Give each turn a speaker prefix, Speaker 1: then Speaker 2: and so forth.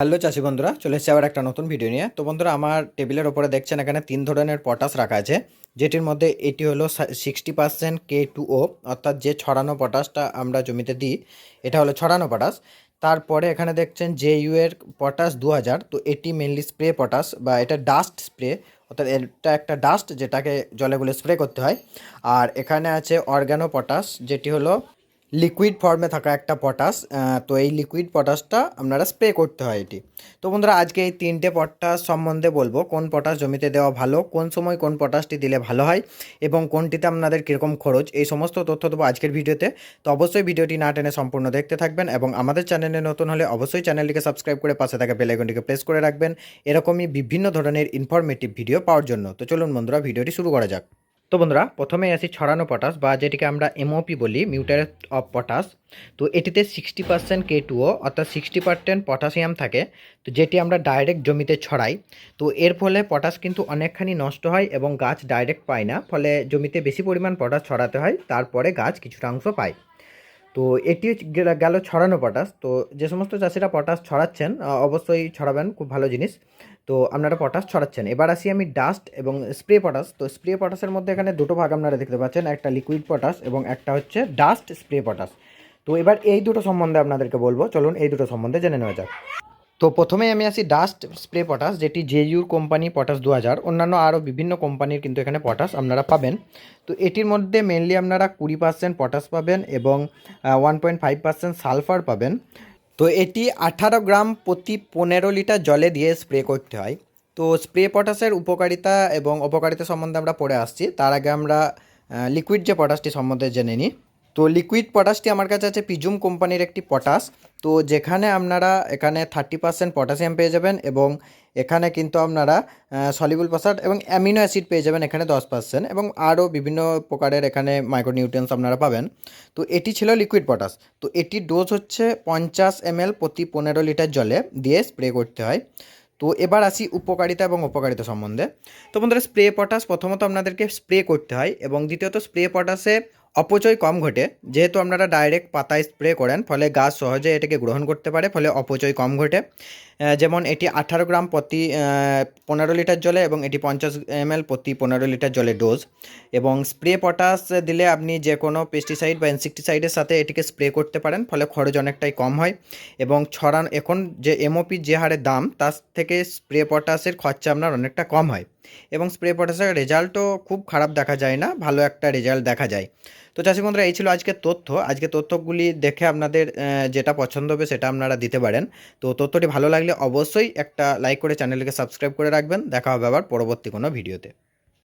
Speaker 1: Hello চাষি বন্ধুরা, চলে এসেছে আবার একটা নতুন ভিডিও নিয়ে। তো বন্ধুরা, আমার টেবিলের ওপরে দেখছেন এখানে তিন ধরনের পটাশ রাখা আছে, যেটির মধ্যে এটি হলো sixty percent K two O অর্থাৎ যে ছড়ানো পটাশটা আমরা জমিতে দিই, এটা হলো ছড়ানো পটাশ তারপরে এখানে দেখছেন জে ইউ এর পটাশ দু হাজার তো এটি মেনলি স্প্রে পটাশ বা এটা ডাস্ট স্প্রে অর্থাৎ এটা একটা ডাস্ট যেটাকে জলে গুলে স্প্রে করতে হয়। আর এখানে আছে অর্গ্যানো পটাশ যেটি হলো লিকুইড ফর্মে থাকা একটা পটাশ তো এই লিকুইড পটাশটা আপনারা স্প্রে করতে হয় এটি। তো বন্ধুরা, আজকে এই তিনটে পটাশ সম্বন্ধে বলব, কোন পটাশ জমিতে দেওয়া ভালো, কোন সময় কোন পটাশটি দিলে ভালো হয়, এবং কোনটিতে আপনাদের কীরকম খরচ, এই সমস্ত তথ্য দেবো আজকের ভিডিওতে। তো অবশ্যই ভিডিওটি না টেনে সম্পূর্ণ দেখতে থাকবেন, এবং আমাদের চ্যানেলে নতুন হলে অবশ্যই চ্যানেলটিকে সাবস্ক্রাইব করে পাশে থাকা বেলাইকনটিকে প্রেস করে রাখবেন। এরকমই বিভিন্ন ধরনের ইনফরমেটিভ ভিডিও পাওয়ার জন্য। তো চলুন বন্ধুরা, ভিডিওটি শুরু করা যাক। তো বন্ধুরা প্রথমে আসি ছড়ানো পটাশ বা যেটিকে আমরা এমওপি বলি মিউটারেট অফ পটাশ তো এটিতে সিক্সটি পার্সেন্ট কে টুও অর্থাৎ সিক্সটি পার্সেন্ট পটাশিয়াম থাকে। তো যেটি আমরা ডাইরেক্ট জমিতে ছড়াই। তো এর ফলে পটাশ কিন্তু অনেকখানি নষ্ট হয় এবং গাছ ডাইরেক্ট পায় না। ফলে জমিতে বেশি পরিমাণ পটাশ ছড়াতে হয়, তারপরে গাছ কিছুটা অংশ পায়। তো এটি গেল- ছড়ানো পটাশ তো যে সমস্ত চাষিরা পটাশ ছড়াচ্ছেন অবশ্যই ছড়াবেন, খুব ভালো জিনিস। তো আপনারা পটাশ ছড়াচ্ছেন। এবার আসি আমি ডাস্ট এবং স্প্রে পটাশ তো স্প্রে পটাশের মধ্যে এখানে দুটো ভাগ আপনারা দেখতে পাচ্ছেন, একটা লিকুইড পটাশ এবং একটা হচ্ছে ডাস্ট স্প্রে পটাশ তো এবার এই দুটো সম্বন্ধে আপনাদেরকে বলব। চলুন এই দুটো সম্বন্ধে জেনে নেওয়া যাক। তো প্রথমেই আমি আসি ডাস্ট স্প্রে পটাশ যেটি জেইউর কোম্পানি পটাশ দু হাজার অন্যান্য আরও বিভিন্ন কোম্পানির কিন্তু এখানে পটাশ আপনারা পাবেন। তো এটির মধ্যে মেনলি আপনারা কুড়ি পার্সেন্ট পটাশ পাবেন এবং one point five percent sulphur পাবেন। তো এটি আঠারো গ্রাম প্রতি পনেরো লিটার জলে দিয়ে স্প্রে করতে হয়। তো স্প্রে পটাশের উপকারিতা এবং অপকারিতা সম্বন্ধে আমরা পড়ে আসছি। তার আগে আমরা লিকুইড যে পটাশটি সম্বন্ধে জেনে নিই। তো লিকুইড পটাশটি আমার কাছে আছে পিজুম কোম্পানির একটি পটাশ তো যেখানে আপনারা এখানে থার্টি পার্সেন্ট পটাশিয়াম পেয়ে যাবেন এবং এখানে কিন্তু আপনারা সলিবল পসাট এবং অ্যামিনো অ্যাসিড পেয়ে যাবেন এখানে দশ পার্সেন্ট এবং আরও বিভিন্ন প্রকারের এখানে মাইক্রোনিউট্রিয়েন্টস আপনারা পাবেন। তো এটি ছিল লিকুইড পটাশ তো এটির ডোজ হচ্ছে পঞ্চাশ এমএল প্রতি পনেরো লিটার জলে দিয়ে স্প্রে করতে হয়। তো এবার আসি উপকারিতা এবং উপকারিতা সম্বন্ধে। তো বন্ধুরা স্প্রে পটাশ প্রথমত আপনাদেরকে স্প্রে করতে হয় এবং দ্বিতীয়ত স্প্রে পটাশে অপচয় কম ঘটে, যেহেতু আপনারা ডাইরেক্ট পাতায় স্প্রে করেন, ফলে গাছ সহজে এটাকে গ্রহণ করতে পারে, ফলে অপচয় কম ঘটে। যেমন এটি আঠারো গ্রাম প্রতি পনেরো লিটার জলে এবং এটি পঞ্চাশ এমএল প্রতি পনেরো লিটার জলে ডোজ এবং স্প্রে পটাশ দিলে আপনি যে কোনো পেস্টিসাইড বা ইনসেকটিসাইডের সাথে এটিকে স্প্রে করতে পারেন, ফলে খরচ অনেকটাই কম হয়। এবং ছড়ান, এখন যে এমওপি যে হারে দাম, তার থেকে স্প্রে পটাশের খরচা আপনার অনেকটা কম হয়। এবং স্প্রে পটাশের রেজাল্টও খুব খারাপ দেখা যায় না, ভালো একটা রেজাল্ট দেখা যায়। তো চাষি বন্ধুরা, এই ছিল আজকে তথ্য। আজকে তথ্যগুলি দেখে আপনাদের যেটা পছন্দ হবে সেটা আপনারা দিতে পারেন। তো তথ্যটি ভালো লাগলে অবশ্যই একটা লাইক করে চ্যানেলকে সাবস্ক্রাইব করে রাখবেন। দেখা হবে আবার পরবর্তী কোনো ভিডিওতে।